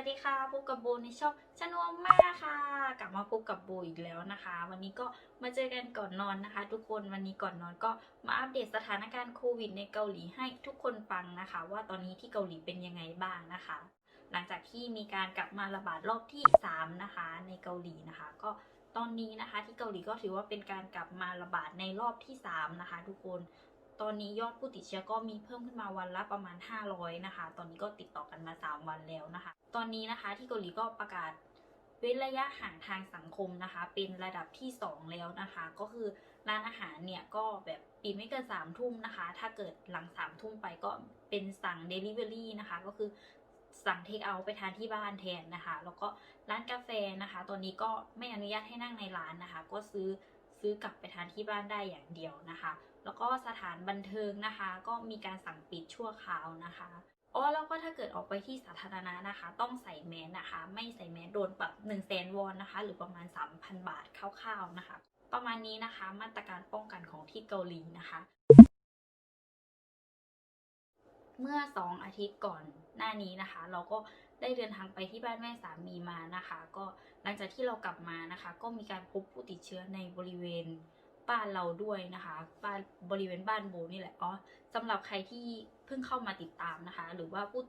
วัสดีค่ะพบกับโบในช่องชนวมมากค่ะ กลับมาพบกับโบอีกแล้วนะคะ วันนี้ก็มาเจอกันก่อนนอนนะคะ ทุกคนวันนี้ก่อนนอนก็มาอัปเดตสถานการณ์โควิดในเกาหลีให้ทุกคนฟังนะคะ ว่าตอนนี้ที่เกาหลีเป็นยังไงบ้างนะคะ หลังจากที่มีการกลับมาระบาดรอบที่ 3 นะคะ ในเกาหลีนะคะ ก็ตอนนี้นะคะที่เกาหลีก็ถือว่าเป็นการกลับมาระบาดในรอบที่ 3 นะคะ ทุกคน ตอนนี้ยอดผู้ติดเชื้อก็มีเพิ่มขึ้นมาวันละประมาณ 500 นะคะ ตอนนี้ก็ติดต่อกันมา 3 วันแล้วนะคะ ตอนนี้นะคะที่เกาหลีก็ประกาศเว้นระยะห่างทางสังคมนะคะ เป็นระดับที่ 2 แล้วนะคะ ก็คือร้านอาหารเนี่ยก็แบบปิดไม่เกิน3ามทุ่มนะคะ ถ้าเกิดหลัง3ามทุ่มไปก็เป็นสั่ง Delivery นะคะ ก็คือสั่งเทคเอาไปทานที่บ้านแทนนะคะ แล้วก็ร้านกาแฟนะคะ ตอนนี้ก็ไม่อนุญาตให้นั่งในร้านนะคะ ก็ซื้อ ซื้อกลับไปทานที่บ้านได้อย่างเดียวนะคะ แล้วก็สถานบันเทิงนะคะ ก็มีการสั่งปิดชั่วคราวนะคะอ๋อแล้วก็ถ้าเกิดออกไปที่สาธารณะนะคะ ต้องใส่แมสนะคะ ไม่ใส่แมสโดนปรับ1 0 0 0 0แสนวอนนะคะ หรือประมาณ 3,000 บาทคร่าวๆนะคะ ประมาณนี้นะคะ มาตรการป้องกันของที่เกาหลีนะคะ มื่อ 2 อาทิตย์ก่อนหน้านี้นะคะ เราก็ได้เดินทางไปที่บ้านแม่สามีมานะคะ ก็หลังจากที่เรากลับมานะคะ ก็มีการพบผู้ติดเชื้อในบริเวณบ้านเราด้วยนะคะบ้านบริเวณบ้านโบนี่แหละอ๋อสำหรับใครที่เพิ่งเข้ามาติดตามนะคะ หรือว่าผู้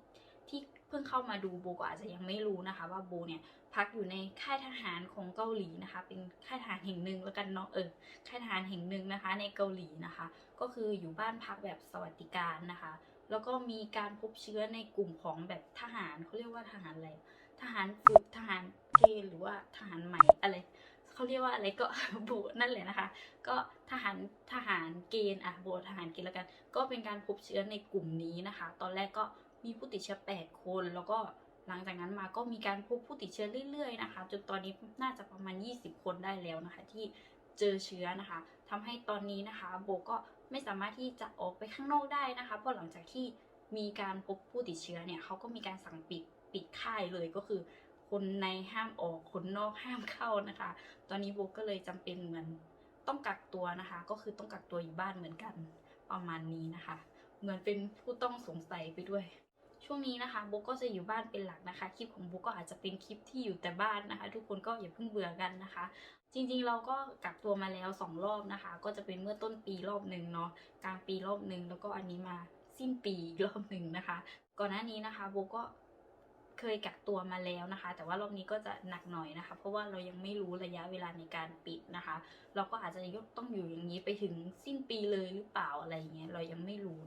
ที่เพิ่งเข้ามาดูโบก็อาจจะยังไม่รู้นะคะ ว่าโบเนี่ยพักอยู่ในค่ายทหารของเกาหลีนะคะ เป็นค่ายทหารแห่งหนึ่งแล้วกันเนาะเออค่ายทหารแห่งหนึ่งนะคะ ในเกาหลีนะคะ ก็คืออยู่บ้านพักแบบสวัสดิการนะคะ แล้วก็มีการพบเชื้อในกลุ่มของแบบทหารเขาเรียกว่าทหารอะไรทหารฝึกทหารเกณฑ์หรือว่าทหารใหม่อะไรเขาเรียกว่าอะไรก็โบนั่นแหละนะคะ ก็ทหารทหารเกณฑ์อะโบทหารเกณฑ์แล้วกัน ก็เป็นการพบเชื้อในกลุ่มนี้นะคะ ตอนแรกก็มีผู้ติดเชื้อ 8 คน แล้วก็หลังจากนั้นมาก็มีการพบผู้ติดเชื้อเรื่อยๆนะคะ จนตอนนี้น่าจะประมาณ 20 คนได้แล้วนะคะ ที่ เจอเชื้อนะคะทำให้ตอนนี้นะคะโบก็ไม่สามารถที่จะออกไปข้างนอกได้นะคะ เพราะหลังจากที่มีการพบผู้ติดเชื้อเนี่ยเขาก็มีการสั่งปิดปิดค่ายเลยก็คือ คนในห้ามออกคนนอกห้ามเข้านะคะ ตอนนี้โบก็เลยจำเป็นเหมือนต้องกักตัวนะคะ ก็คือต้องกักตัวอยู่บ้านเหมือนกันประมาณนี้นะคะ เหมือนเป็นผู้ต้องสงสัยไปด้วย ช่วงนี้นะคะโบก็จะอยู่บ้านเป็นหลักนะคะ คลิปของโบก็อาจจะเป็นคลิปที่อยู่แต่บ้านนะคะ ทุกคนก็อย่าเพิ่งเบื่อกันนะคะ จริงๆเราก็กักตัวมาแล้วสองรอบนะคะ ก็จะเป็นเมื่อต้นปีรอบหนึ่งเนาะกลางปีรอบหนึ่งแล้วก็อันนี้มาสิ้นปีอีกรอบหนึ่งนะคะ ก่อนหน้านี้นะคะโบก็เคยกักตัวมาแล้วนะคะ แต่ว่ารอบนี้ก็จะหนักหน่อยนะคะ เพราะว่าเรายังไม่รู้ระยะเวลาในการปิดนะคะ เราก็อาจจะยกต้องอยู่อย่างนี้ไปถึงสิ้นปีเลยหรือเปล่าอะไรอย่างเงี้ยเรายังไม่รู้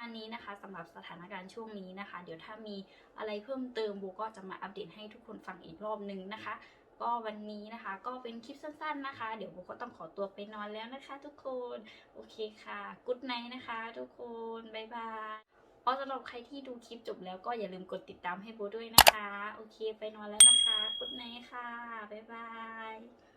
อันนี้นะคะสำหรับสถานการณ์ช่วงนี้นะคะ เดี๋ยวถ้ามีอะไรเพิ่มเติมโบก็จะมาอัปเดตให้ทุกคนฟังอีกรอบนึงนะคะ ก็วันนี้นะคะก็เป็นคลิปสั้นๆนะคะ เดี๋ยวโบก็ต้องขอตัวไปนอนแล้วนะคะ ทุกคนโอเคค่ะกุ๊ดไนนะคะ ทุกคนบ๊ายบายอ๋อสำหรับใครที่ดูคลิปจบแล้วก็อย่าลืมกดติดตามให้โบด้วยนะคะ โอเคไปนอนแล้วนะคะกุ๊ดไนค่ะบ๊ายบาย